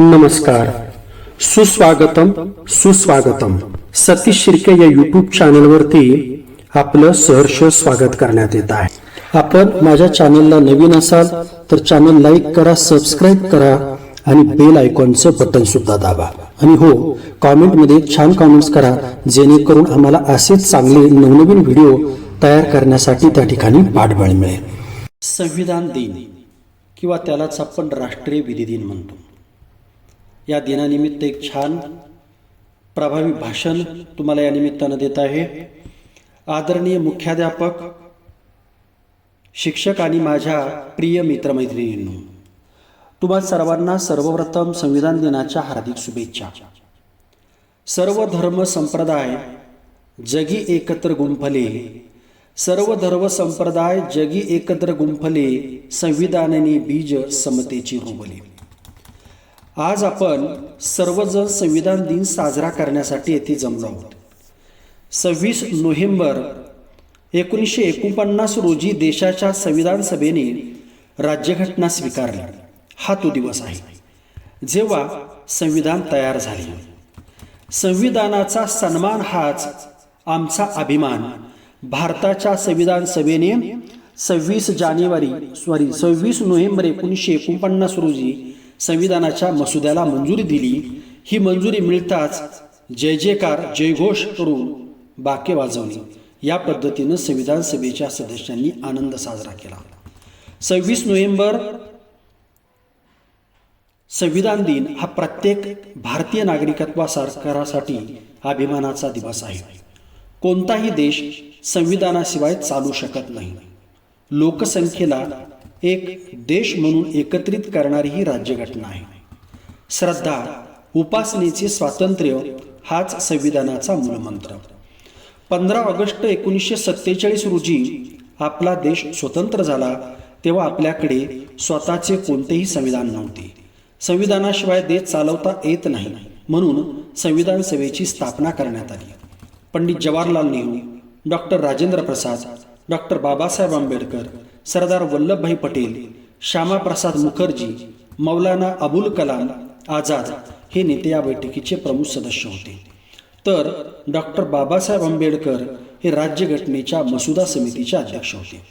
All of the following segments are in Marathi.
नमस्कार. सुस्वागतम सुस्वागतम. सतीश शिर्के या युट्यूब चॅनलवरती आपलं सहर्ष स्वागत करण्यात येत आहे. आपण माझ्या चॅनलला नवीन असाल तर चॅनल लाईक करा सबस्क्राईब करा आणि बेल आयकॉनचं बटन सुद्धा दाबा. आणि हो कॉमेंटमध्ये छान कॉमेंट्स करा जेणेकरून आम्हाला असेच चांगले नवनवीन व्हिडिओ तयार करण्यासाठी त्या ठिकाणी पाठबळ मिळेल. संविधान दिन किंवा त्यालाच आपण राष्ट्रीय विधी दिन म्हणतो. या दिनानिमित्त एक छान प्रभावी भाषण तुम्हाला या निमित्तानं देत आहे. आदरणीय मुख्याध्यापक शिक्षक आणि माझ्या प्रिय मित्रमैत्रिणींनो तुम्हा सर्वांना सर्वप्रथम संविधान दिनाच्या हार्दिक शुभेच्छा. सर्व धर्म संप्रदाय जगी एकत्र गुंफले सर्व धर्म संप्रदाय जगी एकत्र गुंफले संविधानाने बीज समतेची रुबले आज आपण सर्वजण संविधान दिन साजरा करण्यासाठी येथे जमलो आहोत. सव्वीस नोव्हेंबर एकोणीसशे एकोणपन्नास रोजी देशाच्या संविधान सभेने राज्यघटना स्वीकारली. हा तो दिवस आहे. जेव्हा संविधान तयार झाले. संविधानाचा सन्मान हाच आमचा अभिमान. भारताच्या संविधान सभेने सव्वीस जानेवारी सॉरी सव्वीस नोव्हेंबर एकोणीसशे एकोणपन्नास रोजी संविधानाच्या मसुद्याला मंजुरी दिली. ही मंजुरी मिळताच जय जयकार जयघोष करून बाके वाजवली. या पद्धतीनं संविधान सभेच्या सदस्यांनी आनंद साजरा केला सव्वीस नोव्हेंबर संविधान दिन हा प्रत्येक भारतीय नागरिकत्वा सरकारासाठी अभिमानाचा दिवस आहे. कोणताही देश संविधानाशिवाय चालू शकत नाही. लोकसंख्येला एक देश म्हणून एकत्रित करणारी ही राज्यघटना आहे. श्रद्धा उपासनेचे स्वातंत्र्य हाच संविधानाचा मूलमंत्र. पंधरा ऑगस्ट एकोणीसशे सत्तेचाळीस रोजी आपला देश स्वतंत्र झाला तेव्हा आपल्याकडे स्वतःचे कोणतेही संविधान नव्हते. संविधानाशिवाय देश चालवता येत नाही म्हणून संविधान सभेची स्थापना करण्यात आली. पंडित जवाहरलाल नेहरू डॉक्टर राजेंद्र प्रसाद डॉक्टर बाबासाहेब आंबेडकर सरदार वल्लभभाई पटेल श्यामाप्रसाद मुखर्जी मौलाना अबुल कलाम आझाद हे नेते या बैठकीचे प्रमुख सदस्य होते. तर डॉक्टर बाबासाहेब आंबेडकर हे राज्यघटनेच्या मसुदा समितीचे अध्यक्ष होते.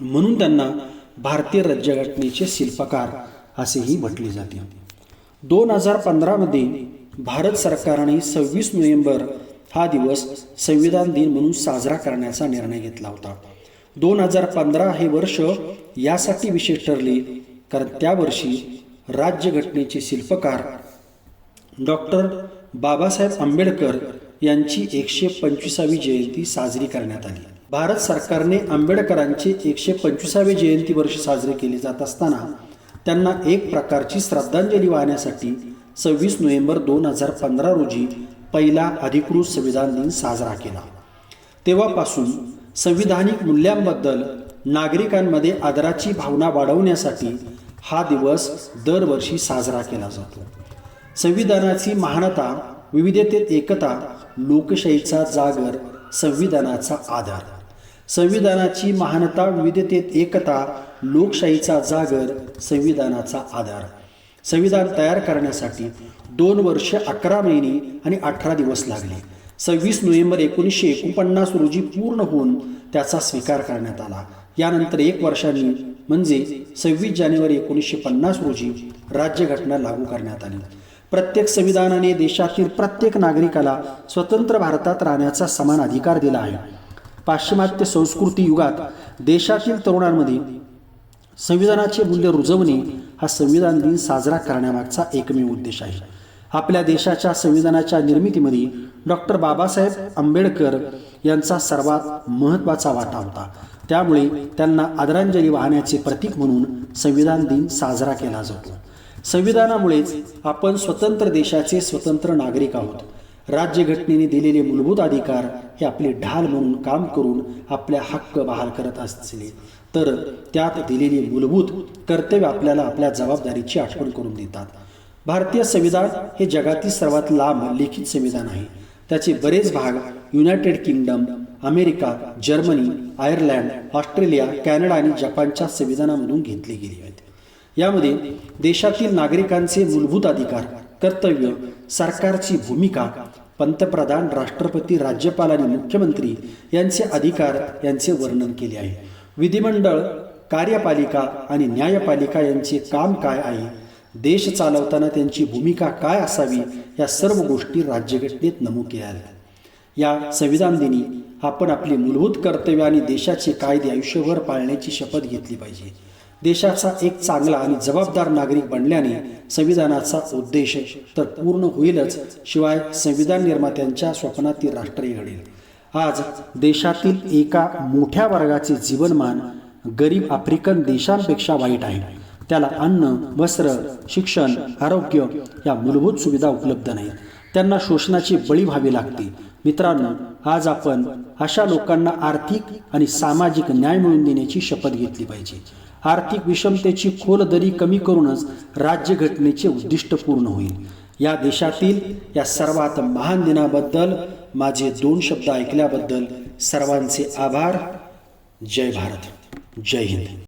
म्हणून त्यांना भारतीय राज्यघटनेचे शिल्पकार असेही म्हटले जाते. दोन हजार पंधरामध्ये भारत सरकारने सव्वीस नोव्हेंबर हा दिवस संविधान दिन म्हणून साजरा करण्याचा निर्णय घेतला होता. दोन हजार पंधरा हे वर्ष यासाठी विशेष ठरले कारण त्या वर्षी राज्यघटनेचे शिल्पकार डॉक्टर बाबासाहेब आंबेडकर यांची एकशे पंचवीसावी जयंती साजरी करण्यात आली. भारत सरकारने आंबेडकरांचे एकशे पंचवीसावे जयंती वर्ष साजरे केले जात असताना त्यांना एक प्रकारची श्रद्धांजली वाहण्यासाठी सव्वीस नोव्हेंबर दोन हजार पंधरा रोजी पहिला अधिकृत संविधान दिन साजरा केला. तेव्हापासून संविधानिक मूल्यांबद्दल नागरिकांमध्ये आदराची भावना वाढवण्यासाठी हा दिवस दरवर्षी साजरा केला जातो. संविधानाची महानता विविधतेत एकता लोकशाहीचा जागर संविधानाचा आधार. संविधानाची महानता विविधतेत एकता लोकशाहीचा जागर संविधानाचा आधार. संविधान तयार करण्यासाठी दोन वर्ष अकरा महिने आणि अठरा दिवस लागले. सव्वीस नोव्हेंबर एकोणीसशे एकोणपन्नास रोजी पूर्ण होऊन त्याचा स्वीकार करण्यात आला. यानंतर एक वर्षांनी म्हणजे सव्वीस जानेवारी एकोणीसशे पन्नास रोजी राज्यघटना लागू करण्यात आली. प्रत्येक संविधानाने देशातील प्रत्येक नागरिकाला स्वतंत्र भारतात राहण्याचा समान अधिकार दिला आहे. पाश्चिमात्य संस्कृती युगात देशातील तरुणांमध्ये संविधानाचे मूल्य रुजवणे हा संविधान दिन साजरा करण्यामागचा एकमेव उद्देश आहे. आपल्या देशाच्या संविधानाच्या निर्मितीमध्ये डॉक्टर बाबासाहेब आंबेडकर यांचा सर्वात महत्त्वाचा वाटा होता. त्यामुळे त्यांना आदरांजली वाहण्याचे प्रतीक म्हणून संविधान दिन साजरा केला जातो. संविधानामुळेच आपण स्वतंत्र देशाचे स्वतंत्र नागरिक आहोत. राज्यघटनेने दिलेले मूलभूत अधिकार हे आपले ढाल म्हणून काम करून आपल्या हक्क बहाल करत असले तर त्यात दिलेली मूलभूत कर्तव्य आपल्याला आपल्या जबाबदारीची आठवण करून देतात. भारतीय संविधान हे जगातील सर्वात लांब लिखित संविधान आहे. त्याचे बरेच भाग United Kingdom America Germany Ireland Australia Canada आणि जपानच्या संविधानामधून घेतले गेले आहेत. यामध्ये देशातील नागरिकांचे मूलभूत अधिकार कर्तव्य सरकारची भूमिका पंतप्रधान राष्ट्रपती राज्यपाल आणि मुख्यमंत्री यांचे अधिकार यांचे वर्णन केले आहे. विधिमंडळ कार्यपालिका आणि न्यायपालिका यांचे काम काय आहे? देश चालवताना त्यांची भूमिका काय असावी या सर्व गोष्टी राज्यघटनेत नमूद केल्या आहेत. या संविधान दिनी आपण आपली मूलभूत कर्तव्य आणि देशाचे कायदे आयुष्यभर पाळण्याची शपथ घेतली पाहिजे. देशाचा एक चांगला आणि जबाबदार नागरिक बनल्याने संविधानाचा उद्देश तर पूर्ण होईलच शिवाय संविधान निर्मात्यांच्या स्वप्नातील राष्ट्रही घडेल. आज देशातील एका मोठ्या वर्गाचे जीवनमान गरीब आफ्रिकन देशांपेक्षा वाईट आहे. त्याला अन्न वस्त्र शिक्षण आरोग्य या मूलभूत सुविधा उपलब्ध नाहीत. त्यांना शोषणाची बळी व्हावी लागते. मित्रांनो आज आपण अशा लोकांना आर्थिक आणि सामाजिक न्याय मिळवून देण्याची शपथ घेतली पाहिजे. आर्थिक विषमतेची खोल दरी कमी करूनच राज्यघटनेचे उद्दिष्ट पूर्ण होईल. या देशातील या सर्वात महान दिनाबद्दल माझे दोन शब्द ऐकल्याबद्दल सर्वांचे आभार. जय भारत. जय हिंद.